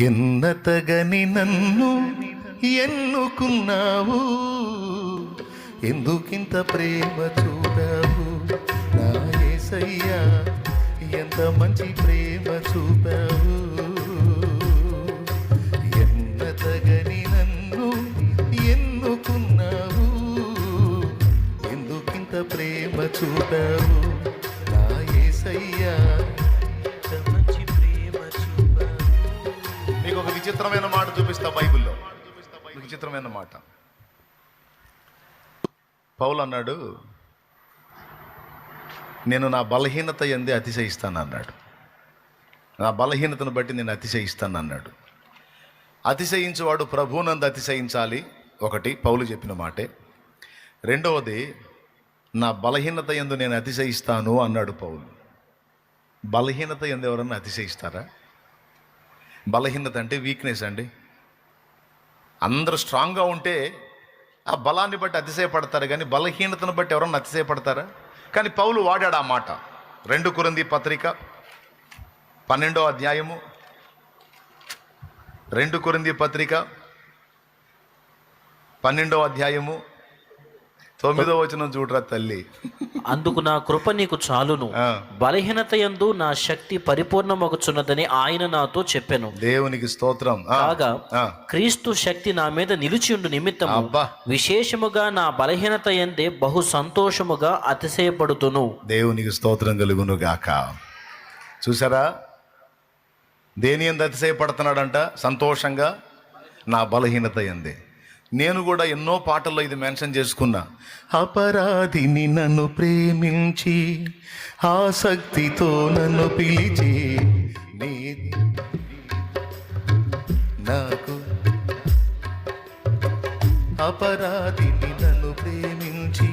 ఎన్నతగని నన్ను ఎన్నుకున్నావు? ఎందుకింత ప్రేమ చూపావు? నా ఏసయ్యా ఎంత మంచి ప్రేమ చూపావు? విచిత్రమైన మాట చూపిస్తా బైబిల్లో. విచిత్రమైన మాట. పౌలు అన్నాడు నేను నా బలహీనత ఎందే అతిశయిస్తాను అన్నాడు నా బలహీనతను బట్టి నేను అతిశయిస్తాను అన్నాడు అతిశయించేవాడు ప్రభువునందు అతిశయించాలి ఒకటి పౌలు చెప్పిన మాటే. రెండవది నా బలహీనత ఎందు నేను అతిశయిస్తాను అన్నాడు పౌలు. బలహీనత ఎందు ఎవరన్నా అతిశయిస్తారా? బలహీనత అంటే వీక్నెస్ అండి. అందరూ స్ట్రాంగ్గా ఉంటే ఆ బలాన్ని బట్టి అతిశయపడతారు కానీ బలహీనతను బట్టి ఎవరన్నా అతిశయపడతారా? కానీ పౌలు వాడాడు ఆ మాట. రెండు కురంది పత్రిక పన్నెండో అధ్యాయము రెండు కురంది పత్రిక పన్నెండో అధ్యాయము తొమ్మిదో వచనం చూడరా తల్లి. అందుకు నా కృప నీకు చాలును. బలహీనత యందు నా శక్తి పరిపూర్ణమగుచున్నదని ఆయన నాతో చెప్పెను. దేవునికి స్తోత్రం. కాగా. క్రీస్తు శక్తి నా మీద నిలిచియుండు నిమిత్తము. అబ్బా. విశేషముగా నా బలహీనత ఎందే బహు సంతోషముగా అతిశయపడుతును. దేవునికి స్తోత్రం కలుగును గాక. చూసారా? దేని ఎందు అతిశయపడుతున్నాడంట? సంతోషంగా నా బలహీనత ఎందే నేను కూడా ఎన్నో పాటల్లో ఇది మెన్షన్ చేసుకున్నా. అపరాధిని నన్ను ప్రేమించి ఆసక్తితో నన్ను పిలిచి నీ నాకు అపరాధిని నన్ను ప్రేమించి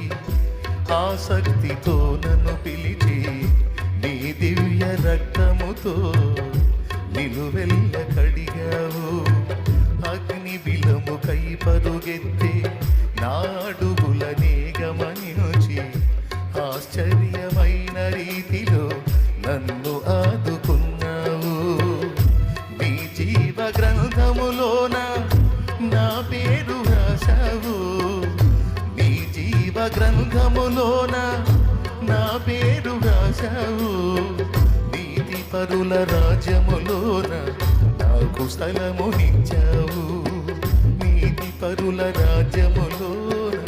ఆసక్తితో నన్ను పిలిచి నీ దివ్య రక్తముతో నిలువెల్ల కడిగావు. కై పరుగెత్తే నాడుగుల గమనించి ఆశ్చర్యమైన రీతిలో నన్ను ఆదుకున్నావు. నీ జీవ గ్రంథములోన నా పేరు రాశావు. నీ జీవ గ్రంథములోన నా పేరు రాశావు. నీతి పరుల రాజ్యములోన నాకు స్థలమునిచ్చావు. నీతి పరుల రాజ్యములోన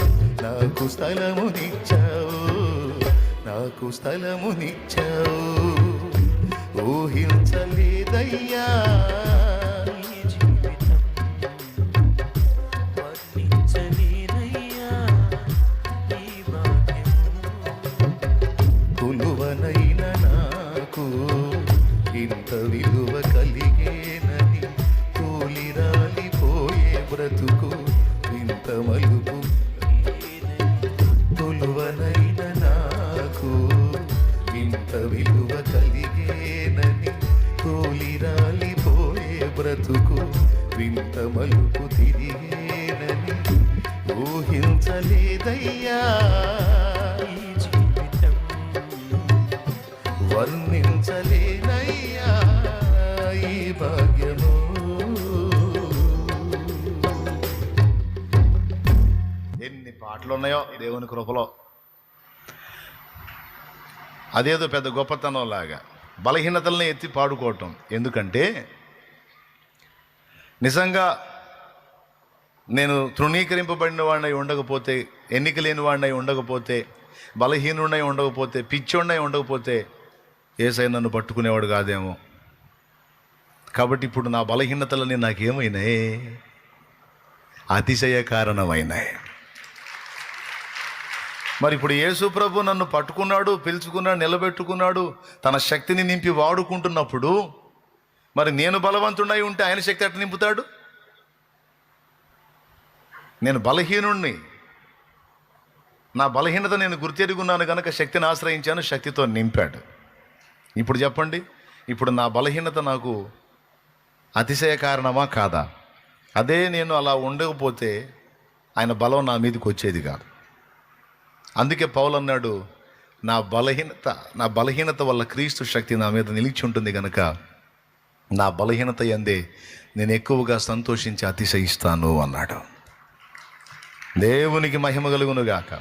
నాకు స్థలమునిచ్చావు నాకు స్థలమునిచ్చావు. ఊహించలేదయ్యా కొలువనైన నాకు ఇంత విలువ కలిగేనని కూలి బ్రతు బ్రతుకు ఇంత మలుపు కొలువనైన నాకు ఇంత విలువ కలిగేనని కూలి రాలిపోయే బ్రతుకు వింత మలుపు తిరిగేనని ఊహించలేదయ్యా. జీవితం పాటలు ఉన్నాయో దేవుని కృపలో. అదేదో పెద్ద గొప్పతనం లాగా బలహీనతల్ని ఎత్తి పాడుకోవటం. ఎందుకంటే నిజంగా నేను తృణీకరింపబడిన వాడినై ఉండకపోతే ఎన్నిక లేని వాడినై ఉండకపోతే బలహీనుడై ఉండకపోతే పిచ్చోడినై ఉండకపోతే ఏసై నన్ను పట్టుకునేవాడు కాదేమో. కాబట్టి ఇప్పుడు నా బలహీనతలని నాకేమైనాయి? అతిశయ కారణమైనాయి. మరి ఇప్పుడు యేసు ప్రభు నన్ను పట్టుకున్నాడు పిలుచుకున్నాడు నిలబెట్టుకున్నాడు తన శక్తిని నింపి వాడుకుంటున్నప్పుడు మరి నేను బలవంతుడై ఉంటే ఆయన శక్తి అట్లా నింపుతాడు? నేను బలహీనుణ్ణి. నా బలహీనత నేను గుర్తెరుగున్నాను కనుక శక్తిని ఆశ్రయించాను శక్తితో నింపాడు. ఇప్పుడు చెప్పండి ఇప్పుడు నా బలహీనత నాకు అతిశయ కారణమా కాదా? అదే నేను అలా ఉండకపోతే ఆయన బలం నా మీదకి వచ్చేది కాదు. అందుకే పౌలు అన్నాడు నా బలహీనత నా బలహీనత వల్ల క్రీస్తు శక్తి నా మీద నిలిచి ఉంటుంది కనుక నా బలహీనత ఎందే నేను ఎక్కువగా సంతోషించి అతిశయిస్తాను అన్నాడు. దేవునికి మహిమ కలుగునుగాక.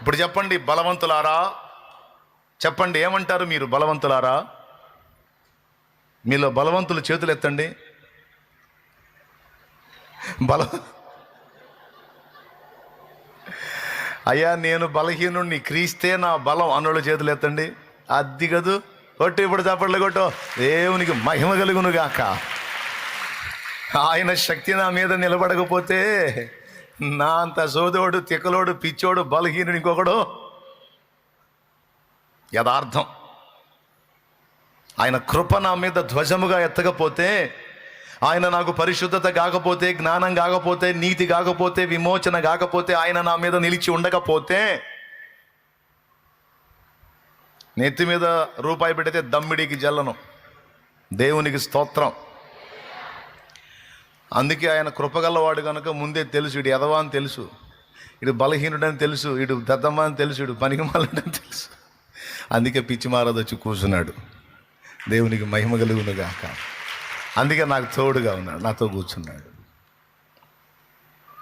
ఇప్పుడు చెప్పండి బలవంతులారా? చెప్పండి ఏమంటారు మీరు బలవంతులారా? మీలో బలవంతులు చేతులు ఎత్తండి బల అయ్యా నేను బలహీనుణ్ణి క్రీస్తే నా బలం అన్నోళ్ళు చేతులు ఎత్తండి. అది కదూ కొట్టు ఇప్పుడు చప్పట్లు కొట్టు. దేవునికి మహిమ కలుగునుగాక. ఆయన శక్తి నా మీద నిలబడకపోతే నా అంత సోదోడు తిక్కలోడు పిచ్చోడు బలహీనుడు ఇంకొకడు? యథార్థం. ఆయన కృప నా మీద ధ్వజముగా ఎత్తకపోతే ఆయన నాకు పరిశుద్ధత కాకపోతే జ్ఞానం కాకపోతే నీతి కాకపోతే విమోచన కాకపోతే ఆయన నా మీద నిలిచి ఉండకపోతే నెత్తి మీద రూపాయి పెడితే దమ్మిడికి జల్లను. దేవునికి స్తోత్రం. అందుకే ఆయన కృపగలవాడు కనుక ముందే తెలుసు ఇటు ఎదవా అని తెలుసు ఇటు బలహీనుడని తెలుసు ఇటు దద్దమ్మ అని తెలుసు ఇటు పనికిమాలని తెలుసు. అందుకే పిచ్చి మారదొచ్చి కూర్చున్నాడు. దేవునికి మహిమ కలుగునుగాక అందుకే నాకు తోడుగా ఉన్నాడు నాతో కూర్చున్నాడు.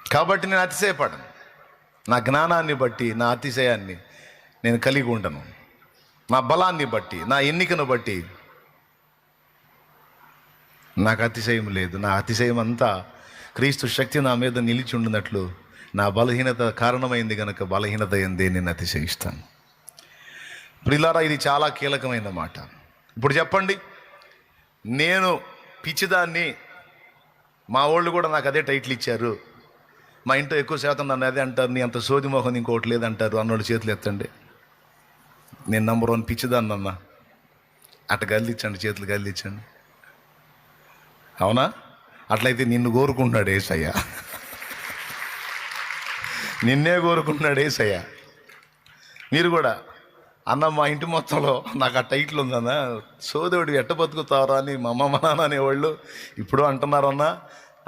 కాబట్టి నేను అతిశయపడను. నా జ్ఞానాన్ని బట్టి నా అతిశయాన్ని నేను కలిగి ఉండను. నా బలాన్ని బట్టి నా ఎన్నికను బట్టి నాకు అతిశయం లేదు. నా అతిశయం అంతా క్రీస్తు శక్తి నా మీద నిలిచి ఉండినట్లు నా బలహీనత కారణమైంది కనుక బలహీనత ఎందే నేను అతిశయిస్తాను. ప్రిలారా ఇది చాలా కీలకమైన మాట. ఇప్పుడు చెప్పండి నేను పిచ్చిదాన్ని. మా వాళ్ళు కూడా నాకు అదే టైటిల్ ఇచ్చారు. మా ఇంట్లో ఎక్కువ శాతం నన్ను అదే అంటారు నీ అంత సోది మొహం ఇంకోటి లేదంటారు అన్నోళ్ళు చేతులు ఎత్తండి. నేను నంబర్ వన్ పిచ్చిదాన్ని అన్న. అట్ట గల్లిచ్చండి చేతులు గల్లిచ్చండి. అవునా? అట్లయితే నిన్ను కోరుకుంటున్నాడు ఏసయ్య. నిన్నే కోరుకుంటున్నాడు ఏసయ్య. మీరు కూడా అన్న మా ఇంటి మొత్తంలో నాకు ఆ టైటిల్ ఉందన్న సోదరుడు ఎట్ట బతుకుతావరా అని మా అమ్మ మా నాన్న అనేవాళ్ళు ఇప్పుడు అంటున్నారన్న.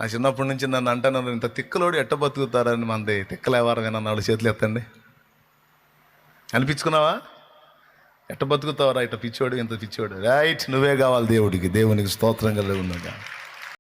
నా చిన్నప్పటి నుంచి నన్ను అంటున్నారు ఇంత తిక్కలోడు ఎట్ట బతుకుతారని మనది తిక్కలేవారు కానీ వాళ్ళు చేతులు ఎత్తండి. అనిపించుకున్నావా? ఎట్ట బతుకుతావరా? ఇట్ట పిచ్చోడు ఇంత పిచ్చోడు. రైట్ నువ్వే కావాలి దేవుడికి. దేవునికి స్తోత్రం కలిగి